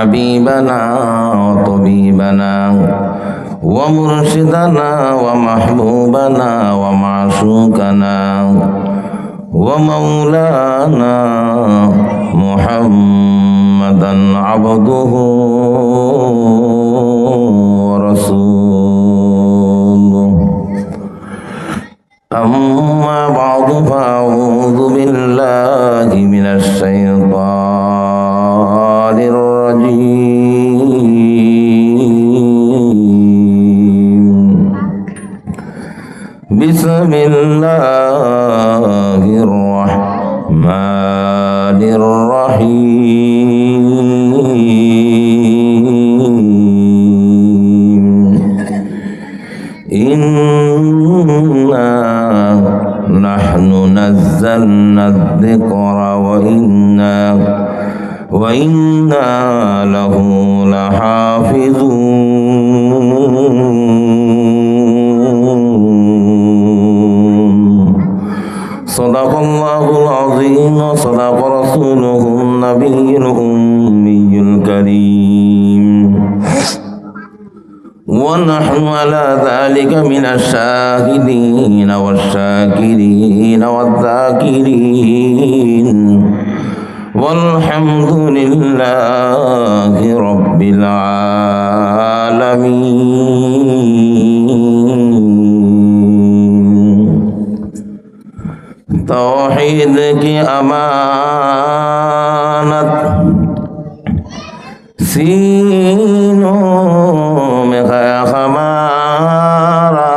وحبيبنا وطبيبنا ومرشدنا ومحبوبنا ومعشوقنا ومولانا محمدا عبده ورسوله. أما بعد فأعوذ بالله من الشيطان الرحيم. إنا نحن نزلنا الذكر وإنا وإنا له لحافظون. ونحن على ذلك من الشاهدين والشاكرين والذاكرين. والحمد لله رب العالمين. توحید کی امانت मजनूम है हमारा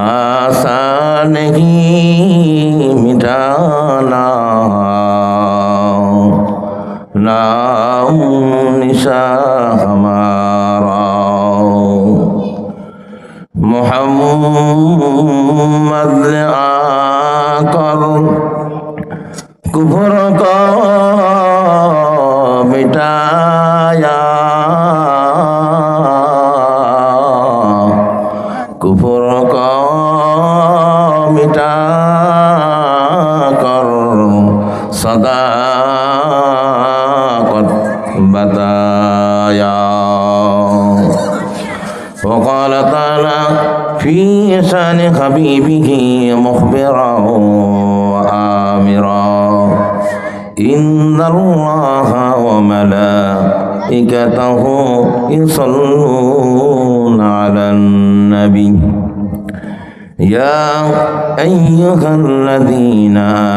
आशा नहीं मिटाना नाम निशा हमारा मोहम्मद आकर कुफर का في شان حبيبه مخبرا وآمرا. إن الله وملائكته يصلون على النبي. يا أيها الذين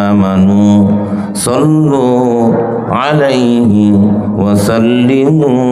آمنوا صلوا عليه وسلموا.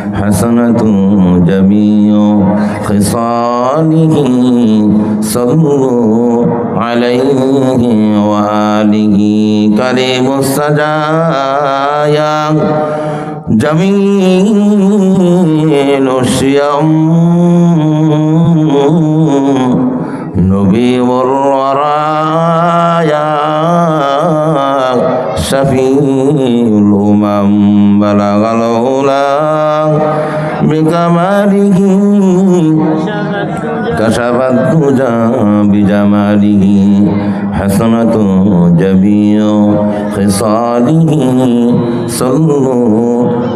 حسنة جميع خصاله صلوا عليه وآله. كريم السجايا. جميل الشيم. نبي الورايا. شفيع بكماله كشف الدجى بجماله حسنة جميع خصاله صلوا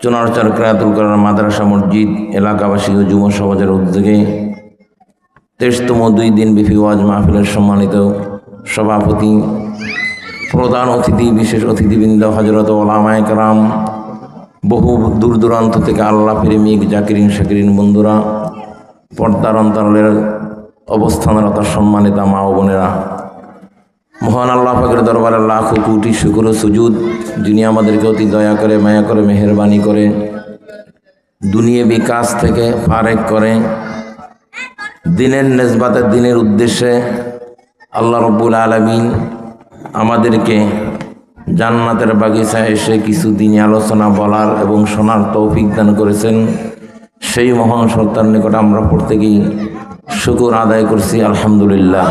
চুনারচার ক্রায়াতুল করার মাদ্রাসা, মসজিদ, এলাকাবাসী ও যুব সমাজের উদ্যোগে তেইশতম দুই দিন বিপি ওয়াজ মাহফিলের সম্মানিত সভাপতি, প্রধান অতিথি, বিশেষ অতিথিবৃন্দ হজরত ওলামায় কারাম, বহু দূর দূরান্ত থেকে আল্লাহ প্রেমিক, জাকিরিন, শাকিরিন বন্ধুরা, পর্দার অন্তরালের অবস্থানরত সম্মানিতা মা ও বোনেরা মহান আল্লাহ পাকের দরবারে লাখ কোটি শুকুর সুজুদ। যিনি আমাদেরকে অতি দয়া করে, মায়া করে, মেহরবানি করে, দুনিয়া বিকাশ থেকে ফারেক করে, দিনের নেসবাতের দিনের উদ্দেশ্যে আল্লাহ রব্বুল আলমিন আমাদেরকে জান্নাতের বাগিচায় এসে কিছু দিনে আলোচনা বলার এবং শোনার তৌফিক দান করেছেন। সেই মহান সত্তার নিকট আমরা প্রত্যেকেই শুকুর আদায় করছি, আলহামদুলিল্লাহ।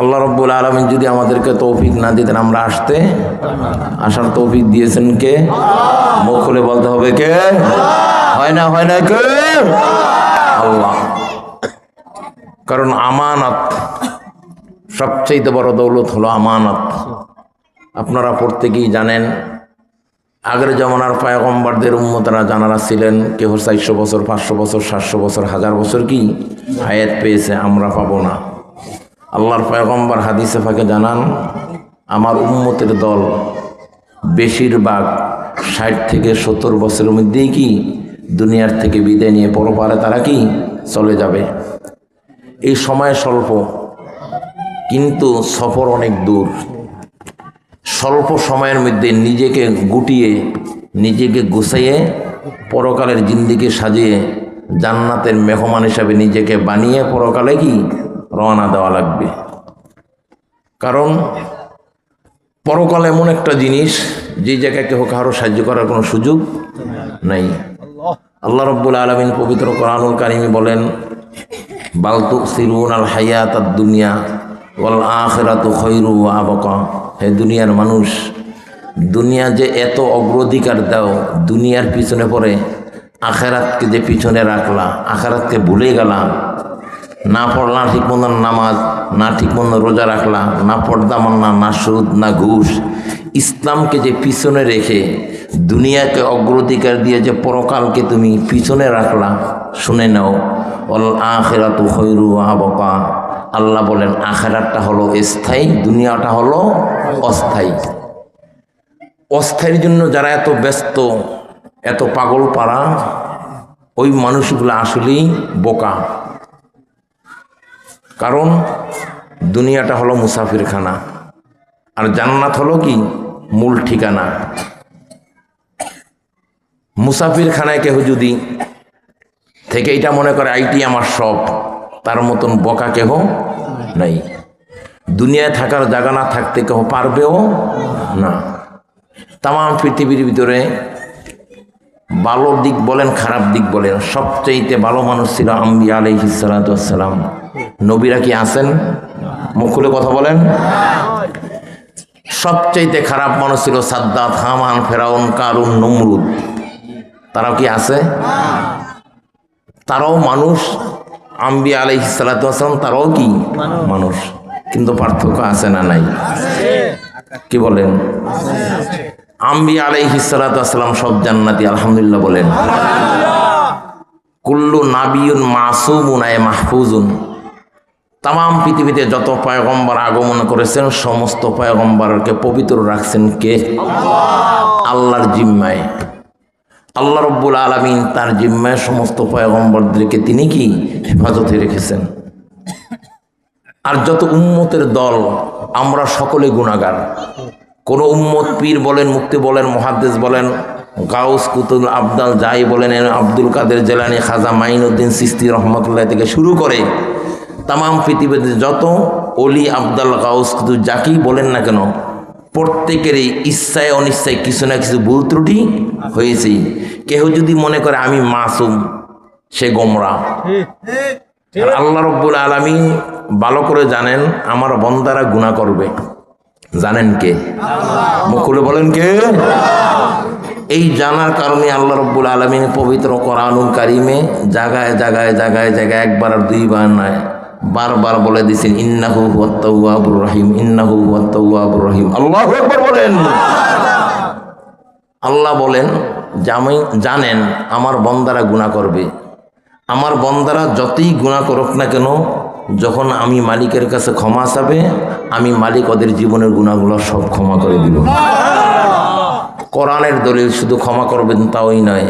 আল্লাহ রব্বুল আলমিন যদি আমাদেরকে তৌফিক না দিতেন, আমরা আসতে আসার তৌফিক দিয়েছেন কে? মুখ খুলে বলতে হবে কে? হয় না হয় না কে? আল্লাহ। কারণ আমানত সবচেয়ে বড় দৌলত হলো আমানত। আপনারা প্রত্যেকেই জানেন, আগের জমানার পায়গম্বারদের উন্মতরা জানারা ছিলেন, কেহ চারশো বছর, পাঁচশো বছর, সাতশো বছর, হাজার বছর কি হায়াত পেয়েছে, আমরা পাবো না। আল্লাহর পয়গম্বর হাদিসে ফাঁকে জানান, আমার উম্মতের দল বেশিরভাগ ষাট থেকে সত্তর বছরের মধ্যেই কি দুনিয়ার থেকে বিদায় নিয়ে পরপারে তারা কি চলে যাবে? এই সময় স্বল্প, কিন্তু সফর অনেক দূর। স্বল্প সময়ের মধ্যে নিজেকে গুটিয়ে, নিজেকে গুছাইয়ে, পরকালের জিন্দিকে সাজিয়ে, জান্নাতের মেহমান হিসাবে নিজেকে বানিয়ে পরকালে কি রওনা দেওয়া লাগবে। কারণ পরকাল এমন একটা জিনিস, যে জায়গায় কেউ কারও সাহায্য করার কোনো সুযোগ নাই। আল্লাহ রব্বুল আলমিন পবিত্র কোরআনুল কারিমি বলেন বালতু সিরুন আল হায়াত দুনিয়া ওয়াল আখেরাতু খৈরু আবকা। হে দুনিয়ার মানুষ, দুনিয়া যে এত অগ্রাধিকার দাও, দুনিয়ার পিছনে পড়ে, আখেরাতকে যে পিছনে রাখলা, আখেরাতকে ভুলে গেলাম না পড়লা ঠিক মতো নামাজ, না ঠিক মতো রোজা রাখলা, না পর্দা মান্না, না সুদ, না ঘুষ। ইসলামকে যে পিছনে রেখে, দুনিয়াকে অগ্রাধিকার দিয়ে যে পরকালকে তুমি পিছনে রাখলা, শুনে নাও, অল আখেরাত খৈরু আবকা। আল্লাহ বলেন, আখেরাতটা হলো স্থায়ী, দুনিয়াটা হলো অস্থায়ী। অস্থায়ীর জন্য যারা এত ব্যস্ত, এত পাগল পাড়া ওই মানুষগুলো আসলেই বোকা। কারণ দুনিয়াটা হলো মুসাফিরখানা। আর জান্নাত হলো কি? মূল ঠিকানা। মুসাফিরখানায় কেহ যদি থেকে এটা মনে করে, আইটি আমার সব তার মতন বকা কেহ নাই। দুনিয়ায় থাকার জায়গা না থাকতে কেহ পারবেও না। তাম পৃথিবীর ভিতরে ভালো দিক বলেন, খারাপ দিক বলেন, সবচাইতে ভালো মানুষ ছিল আম্বি আলহিসালাম নবীরা কি আছেন? মুখ খুলে কথা বলেন। সবচাইতে খারাপ মানুষ ছিল সাদ্দাত, হামান, ফেরাউন, কারুন, নমরুদ। তারাও কি আছে? তারাও মানুষ। আম্বি আলহিসালাম তারাও কি? মানুষ। কিন্তু পার্থক্য আছে না নাই? কি বলেন? আম্বি আলাইহিসালাম সব জান্নাতি আলহামদুলিল্লাহ বলেন। কুল্লু নাবিউন মাসুমুন আয় মাহফুজুন। তাম পৃথিবীতে যত পয়গম্বর আগমন করেছেন সমস্ত পয়গম্বরকে পবিত্র রাখছেন কে? আল্লাহর জিম্মায়। আল্লাহ রব্বুল আলমিন তার জিম্মায় সমস্ত পয়গম্বরদেরকে তিনি কি? হেফাজতে রেখেছেন। আর যত উম্মতের দল আমরা সকলে গুণাগার কোনো উম্মত পীর বলেন মুক্তি বলেন মহাদ্দেশ বলেন, গাউস কুতুল আবদাল যাই বলেন আব্দুল কাদের জেলানি, খাজা মাইনুদ্দিন সিস্তি রহমতুল্লাহ থেকে শুরু করে তামাম পৃথিবীতে যত অলি আবদাল গাউস কুতুল যাকেই বলেন না কেন, প্রত্যেকেরই ইচ্ছায় অনিচ্ছায় কিছু না কিছু ভুল ত্রুটি হয়েছেই কেউ যদি মনে করে আমি মাসুম, সে গোমরা। আল্লাহ রব্বুল আলমী ভালো করে জানেন, আমার বন্দারা গুণা করবে। জানেন কে? মুখ খুলে বলেন কে? এই জানার কারণে আল্লাহ রব্বুল আলমিন পবিত্র কোরআনুল কারিমে জাগায় জাগায় জাগায় জায়গায় একবার দুইবার নয় বারবার বলে দিয়েছেন ইন্নাহু হুয়াত্তাউয়াবুর রহিম, ইন্নাহু হুয়াত্তাউয়াবুর রহিম। আল্লাহ একবার বলেন। আল্লাহ বলেন আমি জানেন, আমার বন্দারা গুণা করবে। আমার বন্দারা যতই গুণা করুক না কেন যখন আমি মালিকের কাছে ক্ষমা চাবে আমি মালিক ওদের জীবনের গুণাগুলো সব ক্ষমা করে দিব কোরআনের দলিল শুধু ক্ষমা করবেন তাওই নয়।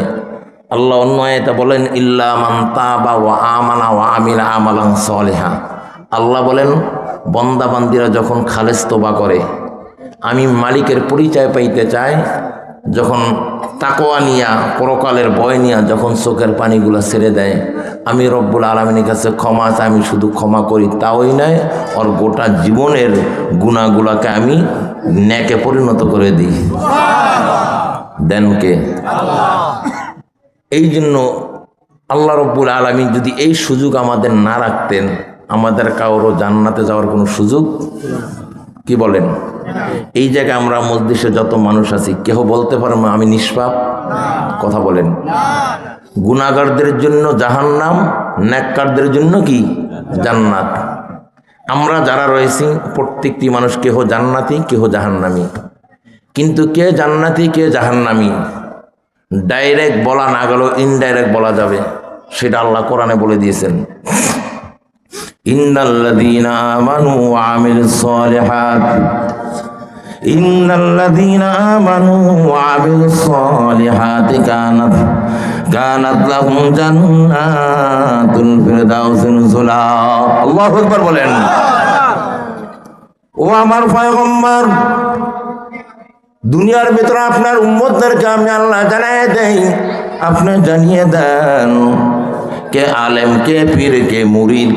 আল্লাহ অন্য এটা বলেন, ইল্লা মান তাবা ওয়া আমানা ওয়া আমিলা আমালান সলেহা। আল্লাহ বলেন বন্দা বান্দিরা যখন খালেজ তোবা করে, আমি মালিকের পরিচয় পাইতে চাই যখন তাকোয়া নিয়া পরকালের বয় নিয়া যখন চোখের পানিগুলো ছেড়ে দেয় আমি রব্বুল আলমিনের কাছে ক্ষমা চাই আমি শুধু ক্ষমা করি তাওই নয় ওর গোটা জীবনের গুণাগুলাকে আমি ন্যাকে পরিণত করে দিই। দেনকে এই জন্য আল্লাহ। রব্বুল আলমী যদি এই সুযোগ আমাদের না রাখতেন আমাদের কারোর জান্নাতে যাওয়ার কোনো সুযোগ কি বলেন? এই জায়গায় আমরা মসজিদে যত মানুষ আছি, কেহ বলতে পারব আমি নিষ্পাপ? কথা বলেন। গুণাগারদের জন্য জাহান্নাম, ন্যাক্কারদের জন্য কি? জান্নাত। আমরা যারা রয়েছি, প্রত্যেকটি মানুষ কেহ জান্নাতি, কেহ জাহান্নামি। কিন্তু কে জান্নাতি, কে জাহান্নামি? ডাইরেক্ট বলা না গেল ইনডাইরেক্ট বলা যাবে। সেটা আল্লাহ কোরআনে বলে দিয়েছেন। ইন্নাল্লাযীনা আমানু ওয়া আমিলুস সালিহাত। দুনিয়ার ভিতরে আপনার উম্মতদেরকে আমি আল্লাহ জানাই দেই। আপনি জানিয়ে দেন কে আলেম, কে পীর, কে মুরিদ,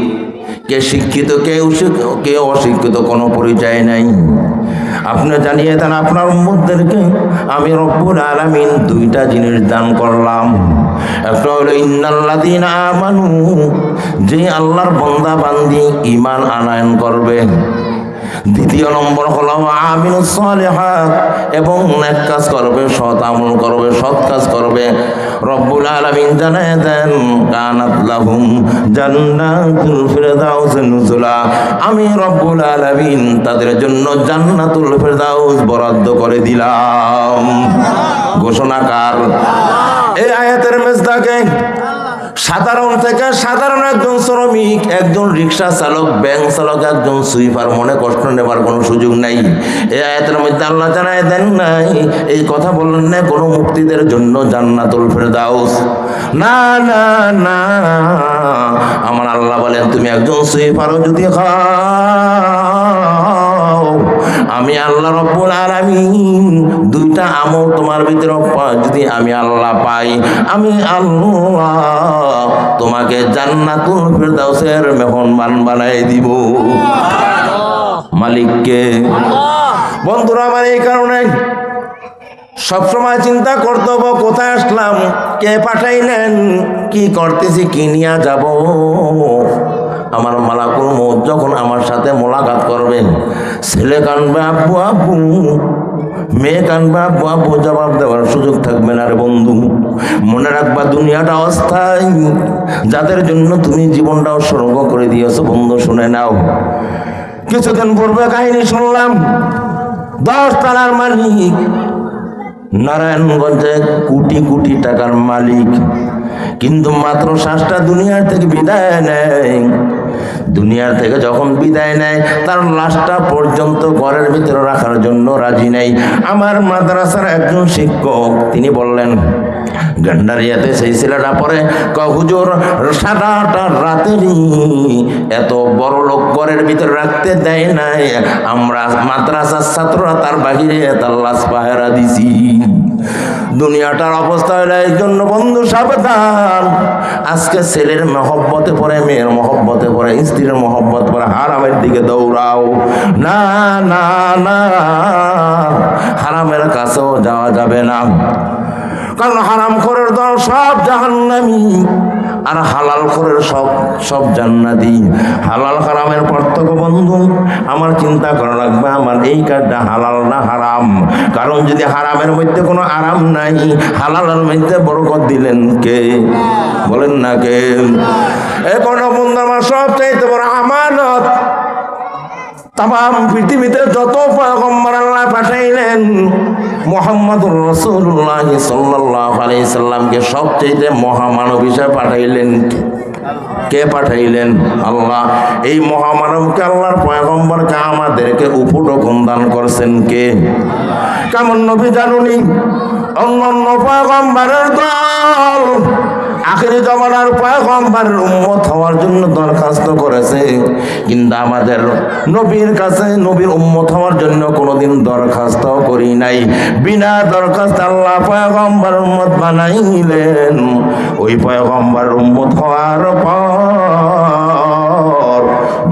কে শিক্ষিত, কে কে অশিক্ষিত কোনো পরিচয় নাই। আপনি জানিয়ে দেন, আপনার উম্মতদেরকে আমি রব্বুল আলামিন দুইটা জিনিস দান করলাম। একটা হলো ইন্নাল্লাদিন আমানু, যে আল্লাহর বন্দা বান্দি ইমান আনায়ন করবে। দ্বিতীয় নম্বর হলো আমিনু সালেহাত। এবং নেক কাজ করবে, সৎ আমল করবে, সৎ কাজ করবে। রব্বুল আলামিন জানায় দেন, কানাত লাহুম জান্নাতুল ফিরদাউস নুজুলা। আমি রব্বুল আলামিন তাদের জন্য জান্নাতুল ফিরদাউস বরাদ্দ করে দিলাম। ঘোষণাকার এই আয়াতের মেজদাকে সাধারণ থেকে সাধারণ একজন শ্রমিক, একজন রিক্সা চালক, ব্যাংক চালক, একজন সুইপার, মনে কষ্ট নেবার কোনো সুযোগ নাই। এই আয়াতের মধ্যে আল্লাহ জানায়, দেন নাই, এই কথা বললেন না, কোনো মুক্তিদের জন্য জান্নাতুল ফেরদাউস। না না না, আমার আল্লাহ বলেন, তুমি একজন সুইপারও যদি খাও, আমি আল্লাহ রব্বুল আলামিন দুইটা আমল তোমার ভিতরে যদি আমি আল্লাহ পাই, আমি আল্লাহ তোমাকে জান্নাতুল ফেরদাউসের মেহমান বানাই দিব। মালিককে। বন্ধুরা, আমার এই কারণে সবসময় চিন্তা করতে হব, কোথায় আসলাম, কে পাঠাইলেন, কি করতেছি, কি নিয়ে যাব? আমার মালাকুল মত যখন আমার সাথে মোলাকাত করবেন, ছেলে কানবে, আব্বু আব্বু মেয়ে কানবা আব্বু জবাব দেওয়ার সুযোগ থাকবে না রে বন্ধু। মনে রাখবা, দুনিয়াটা অস্থায়ী। যাদের জন্য তুমি জীবনটা উৎসর্গ করে দিয়েছ, বন্ধু, শুনে নাও। কিছুদিন পূর্বে কাহিনী শুনলাম, দশ তালার মালিক, নারায়ণগঞ্জে কোটি কোটি টাকার মালিক, কিন্তু মাত্র শ্বাসটা দুনিয়ার থেকে বিদায় নেয়। দুনিয়ার থেকে যখন বিদায় নেয়, তার লাশটা পর্যন্ত ঘরের ভিতরে রাখার জন্য রাজি নেই। আমার মাদ্রাসার একজন শিক্ষক, তিনি বললেন, গান্ডারিয়াতে সেই ছেলেটা পরে ক হুজুর সাদাটা রাতেরই এত বড় লোক ঘরের ভিতরে রাখতে দেয় নাই। আমরা মাদ্রাসার ছাত্ররা তার বাহিরে তার লাশ পাহারা দিছি। দুনিয়াটার অবস্থা হলে এই জন্য বন্ধু, সাবধান। আজকে ছেলের মহব্বতে পড়ে, মেয়ের মহব্বতে পড়ে, স্ত্রীর মহব্বত পড়ে, হারামের দিকে দৌড়াও। না না না, হারামের কাছেও যাওয়া যাবে না। কারণ হারাম করার দল সব জাহান্নামি। আর হালাল করে সব সব জান্নাতি। হালাল হারামের পার্থক্য বন্ধু, আমার চিন্তা করা লাগবে আমার এই কাজটা হালাল না হারাম? কারণ যদি হারামের মধ্যে কোনো আরাম নাই, হালালের মধ্যে বরকত দিলেন কে? বলেন না কে? এখন বন্ধু আমার সব চাইতে বড় আমানত তাম পৃথিবীতে যত পয়গম্বর আল্লাহ পাঠাইলেন মোহাম্মদ রসুল্লাহ সাল্লাহ আলি সবচেয়ে মহামানব হিসেবে পাঠাইলেন কে? কে পাঠাইলেন? আল্লাহ। এই মহামানবকে আল্লাহর পয়গম্বরকে আমাদেরকে উপটকন দান করছেন কে? কেমন নবী জানুনি? অন্য অন্য পয়গম্বরের দল আখেরি জমানার পয়গম্বরের উম্মত হওয়ার জন্য দরখাস্ত করেছে। কিন্তু আমাদের নবীর কাছে নবীর উম্মত হওয়ার জন্য কোনোদিন দরখাস্ত করি নাই। বিনা দরখাস্ত আল্লাহ পয়গম্বর উম্মত বানাইলেন। ওই পয়গম্বর উম্মত হওয়ার পর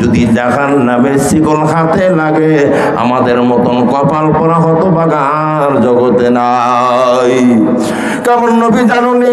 যদি দেখার নামে শিকল হাতে লাগে, আমাদের মতন কপাল পরা হতো বাগার জগতে নাই। কেমন নবী জানুনি?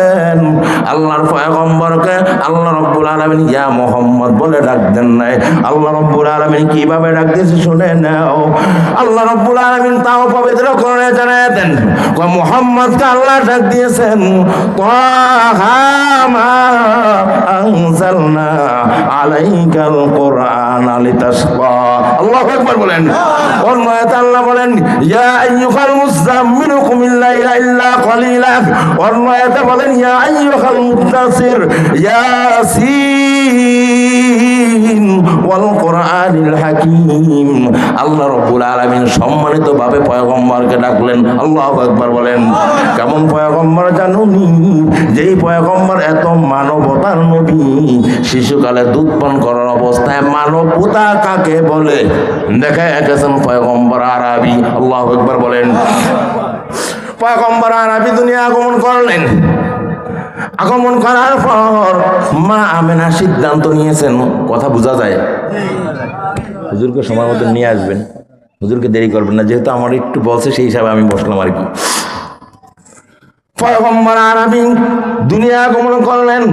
আল্লাহর পয়গম্বরকে আল্লাহ রব্বুল আলামিন, ইয়া মোহাম্মদ বলে ডাকতেন নাই। আল্লাহ রব্বুল আলামিন কীভাবে ডাকতেছে শুনে নাও। আল্লাহ রব্বুল আলামিন তাও পবিত্র করে জানায় দেন মোহাম্মদকে আল্লাহ ডাক দিয়েছেন আলাইকাল কোরআন আল্লাহু আকবার বলেন। অন্য আয়াতে আল্লাহ বলেন, ইয়া আইয়ুহাল মুজাম্মিলু কুমিল লাইলা ইল্লা কলিলা। অন্য আয়াতে বলেন, ইয়া আইয়ুহাল মুদাসসির ইয়াসিন ওয়াল কোরআনিল হাকীম আল্লাহ রাব্বুল আলামিন সম্মানিত ভাবে পয়গম্বরকে ডাকলেন। আল্লাহু আকবার বলেন, কেমন পয়গম্বর জানুনি যেই পয়গম্বর এত মানবতার নবী, শিশুকালে দুধ পান করার অবস্থায় মানবতা কাকে বলে? দেখা গেছেন পয়গম্বর আরবি। আল্লাহু আকবার বলেন, পয়গম্বর আরবি দুনিয়া আগমন করলেন। আগমন করার পর মা আমেনা সিদ্ধান্ত নিয়েছেন, কথা বোঝা যায়। হুজুরকে সময় মতো নিয়ে আসবেন। হুজুরকে দেরি করবেন না, যেহেতু আমার একটু বলছে, সেই হিসাবে আমি বসলাম আর কি। পয়গম্বর দুনিয়া আগমন করলেন।